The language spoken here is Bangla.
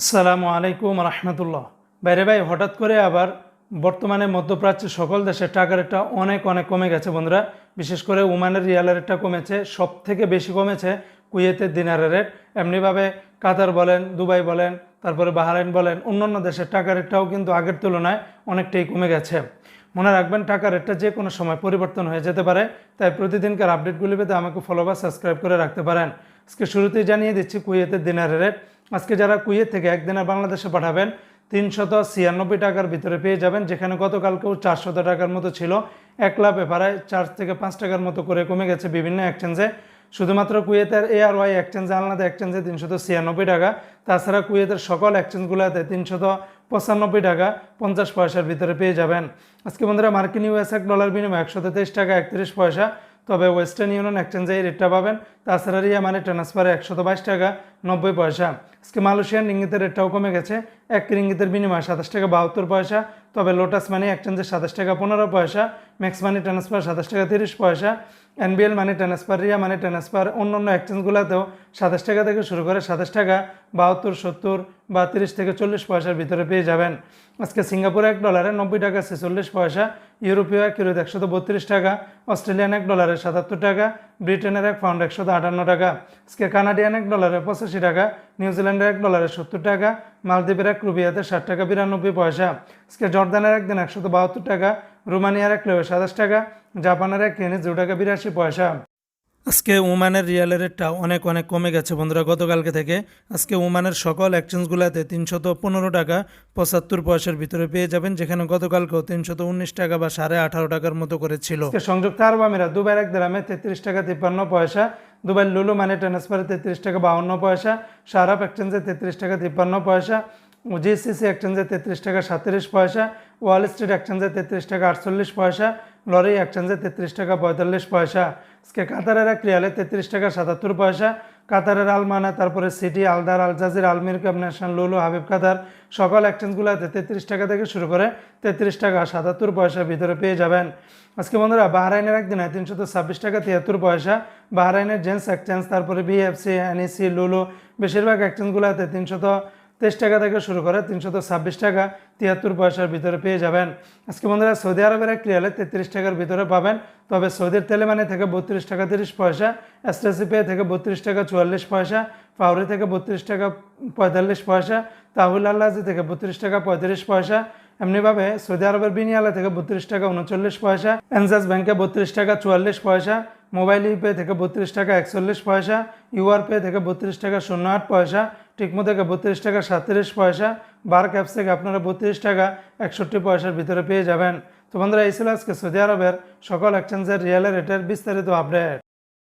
আসসালামু আলাইকুম রহমতুল্লাহ। বাইরে ভাই, হঠাৎ করে আবার বর্তমানে মধ্যপ্রাচ্যের সকল দেশের টাকার রেটটা অনেক অনেক কমে গেছে বন্ধুরা। বিশেষ করে ওমানের রিয়ালের রেটটা কমেছে সব থেকে বেশি কমেছে কুয়েতের দিনারের রেট। এমনিভাবে কাতার বলেন, দুবাই বলেন, তারপরে বাহারাইন বলেন, অন্যান্য দেশের টাকার রেটটাও কিন্তু আগের তুলনায় অনেকটাই কমে গেছে। মনে রাখবেন, টাকার রেটটা যে কোনো সময় পরিবর্তন হয়ে যেতে পারে, তাই প্রতিদিনকার আপডেটগুলি পেতে আমাকে ফলো বা সাবস্ক্রাইব করে রাখতে পারেন। আজকে শুরুতেই জানিয়ে দিচ্ছি কুয়েতের দিনারের রেট। আজকে যারা কুয়েত থেকে একদিনের বাংলাদেশে পাঠাবেন, তিনশত ছিয়ানব্বই টাকার ভিতরে পেয়ে যাবেন, যেখানে গতকালকেও চারশত টাকার মতো ছিল। এক লাভ প্রায় চার থেকে পাঁচ টাকার মতো করে কমে গেছে বিভিন্ন এক্সচেঞ্জে শুধুমাত্র কুয়েতের এ আর ওয়াই এক্সচেঞ্জে আলনাতে এক্সচেঞ্জে তিনশত ছিয়ানব্বই টাকা। তাছাড়া কুয়েতের সকল এক্সচেঞ্জগুলোতে তিনশত পঁচানব্বই টাকা পঞ্চাশ পয়সার ভিতরে পেয়ে যাবেন। আজকে বন্ধুরা, মার্কিন ইউএস এক ডলার বিনিময় একশত তেইশ টাকা একত্রিশ পয়সা তবে ওয়েস্টার্ন ইউনিয়ন এক্সচেঞ্জে এই রেটটা পাবেন। তাছাড়া রিয়া মানে ট্রান্সফারে একশত বাইশ টাকা, নব্বই পয়সা। আজকে মালয়েশিয়ান রিঙ্গিতের রেটটাও কমে গেছে। এক রিঙ্গিতের বিনিময় সাতাশ টাকা বাহাত্তর পয়সা, তবে লোটাস মানি এক্সচেঞ্জে সাতাশ টাকা পনেরো পয়সা, ম্যাক্স মানি ট্রান্সফার সাতাশ টাকা তিরিশ পয়সা, NBL money transfer, Ria money transfer অন্য অন্য এক্সচেঞ্জগুলোতেও সাতাশ টাকা থেকে শুরু করে সাতাশ টাকা, বাহাত্তর, সত্তর বা তিরিশ থেকে চল্লিশ পয়সার ভিতরে পেয়ে যাবেন। আজকে সিঙ্গাপুরে এক ডলারে নব্বই টাকা, ছেচল্লিশ পয়সা, ইউরোপীয় এক ইউরোতে একশত বত্রিশ টাকা, অস্ট্রেলিয়ান এক ডলারে সাতাত্তর টাকা, ব্রিটেনের এক পাউন্ড একশত আটান্ন টাকা, আজকে কানাডিয়ান এক ডলারে পঁচাশি টাকা নিউজিল্যান্ডের এক ডলারে সত্তর টাকা, মালদ্বীপের এক রুবিয়াতে ষাট টাকা, বিরানব্বই পয়সা, আজকে জর্দানের একদিন একশত বাহাত্তর টাকা, রোমানিয়ার এক লেবে সাতাশ টাকা, জাপানের এক কেনে দু টাকা, বিরাশি পয়সা। আজকে ওমানের রিয়ালের রেটটা অনেক অনেক কমে গেছে বন্ধুরা গতকালকে থেকে। আজকে ওমানের সকল এক্সচেঞ্জগুলোতে তিনশত পনেরো টাকা পঁচাত্তর পয়সার ভিতরে পেয়ে যাবেন, যেখানে গতকালকেও তিনশত উনিশ টাকা বা সাড়ে আঠারো টাকার মতো করে ছিল। আজকে সংযুক্ত আরব আমিরাত দুবাইয়ের এক গ্রামে তেত্রিশ টাকা তিপ্পান্ন পয়সা দুবাই লুলু মানে ট্রান্সফারে তেত্রিশ টাকা বাউন্ন পয়সা সারাপ এক্সচেঞ্জে তেত্রিশ টাকা তিপ্পান্ন পয়সা জিসিসি এক্সচেঞ্জে তেত্রিশ টাকা সাতত্রিশ পয়সা ওয়াল স্ট্রিট এক্সচেঞ্জে তেত্রিশ টাকা আটচল্লিশ পয়সা লরি এক্সচেঞ্জে তেত্রিশ টাকা পঁয়তাল্লিশ পয়সা। আজকে কাতারের এক রিয়ালে তেত্রিশ টাকা সাতাত্তর পয়সা। কাতারের আলমানা, তারপরে সিটি আলদার আল জাজির আলমির কাপ ন্যাশনাল লুলু হাবিব কাতার সকল এক্সচেঞ্জগুলোতে তেত্রিশ টাকা থেকে শুরু করে তেত্রিশ টাকা সাতাত্তর পয়সার ভিতরে পেয়ে যাবেন। আজকে বন্ধুরা, বাহরাইনের একদিনে তিনশত ছাব্বিশ টাকা তিয়াত্তর পয়সা। বাহরাইনের জেন্স এক্সচেঞ্জ তারপরে বিএফসি এনইসি লুলু বেশিরভাগ এক্সচেঞ্জগুলোতে তিনশত তেইশ টাকা থেকে শুরু করে তিনশত ছাব্বিশ টাকা তিয়াত্তর পয়সার ভিতরে পেয়ে যাবেন। আজকে বন্ধুরা সৌদি আরবের এক রিয়ালে তেত্রিশ টাকার ভিতরে পাবেন। তবে সৌদির তেলেমানি থেকে বত্রিশ টাকা তিরিশ পয়সা এসটিসি পে থেকে বত্রিশ টাকা চুয়াল্লিশ পয়সা, পাউরি থেকে বত্রিশ টাকা পঁয়তাল্লিশ পয়সা, তাহুল আল্লাজি থেকে বত্রিশ টাকা পঁয়ত্রিশ পয়সা, এমনিভাবে সৌদি আরবের বিনিয়ালা থেকে বত্রিশ টাকা উনচল্লিশ পয়সা, এনজাস ব্যাংকে বত্রিশ টাকা চুয়াল্লিশ পয়সা, মোবাইল ইপে থেকে বত্রিশ টাকা একচল্লিশ পয়সা ইউআর পে থেকে বত্রিশ টাকা শূন্য আট পয়সা টিকমো থেকে বত্রিশ টাকা সাতত্রিশ পয়সা, বার ক্যাপস থেকে আপনারা বত্রিশ টাকা একষট্টি পয়সার ভিতরে পেয়ে যাবেন। তো বন্ধুরা, এই ছিল আজকে সৌদি আরবের সকল এক্সচেঞ্জের রিয়েলের রেটের বিস্তারিত আপডেট